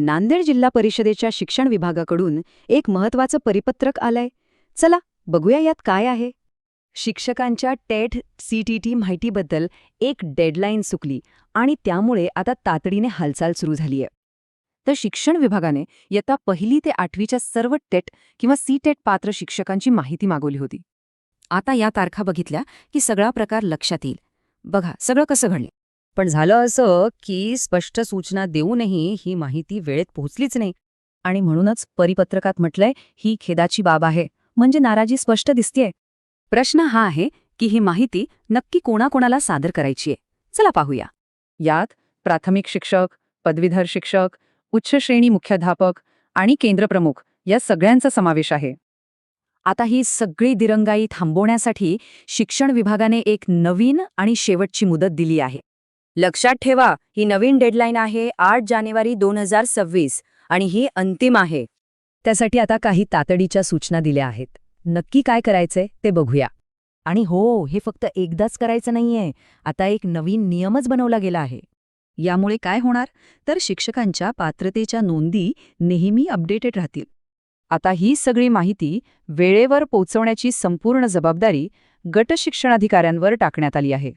नांदेड जिल्हा परिषदेच्या शिक्षण विभागाकडून एक महत्वाचं परिपत्रक आलंय. चला बघूया यात काय आहे. शिक्षकांच्या टेट सीटीटी माहितीबद्दल एक डेडलाईन चुकली आणि त्यामुळे आता तातडीने हालचाल सुरू झालीय. तर शिक्षण विभागाने इयत्ता पहिली ते आठवीच्या सर्व टेट किंवा सी टेट पात्र शिक्षकांची माहिती मागवली होती. आता या तारखा बघितल्या की सगळा प्रकार लक्षात येईल. बघा सगळं कसं घडले पण झालं असं की स्पष्ट सूचना देऊनही ही माहिती वेळेत पोहोचलीच नाही. आणि म्हणूनच परिपत्रकात म्हटलंय ही खेदाची बाब आहे. म्हणजे नाराजी स्पष्ट दिसतेय. प्रश्न हा आहे की ही माहिती नक्की कोणाकोणाला सादर करायची आहे चला पाहूया. यात प्राथमिक शिक्षक पदवीधर शिक्षक उच्च श्रेणी मुख्याध्यापक आणि केंद्रप्रमुख या सगळ्यांचा समावेश आहे. आता ही सगळी दिरंगाई थांबवण्यासाठी शिक्षण विभागाने एक नवीन आणि शेवटची मुदत दिली आहे. लक्षात ठेवा ही नवीन डेडलाईन आहे आठ जानेवारी दोन हजार सव्वीस आणि ही अंतिम आहे. त्यासाठी आता काही तातडीच्या सूचना दिल्या आहेत. नक्की काय करायचंय ते बघूया. आणि हो हे फक्त एकदाच करायचं नाहीये. आता एक नवीन नियमच बनवला गेला आहे. यामुळे काय होणार? तर शिक्षकांच्या पात्रतेच्या नोंदी नेहमी अपडेटेड राहतील. आता ही सगळी माहिती वेळेवर पोचवण्याची संपूर्ण जबाबदारी गट शिक्षणाधिकाऱ्यांवर टाकण्यात आली आहे.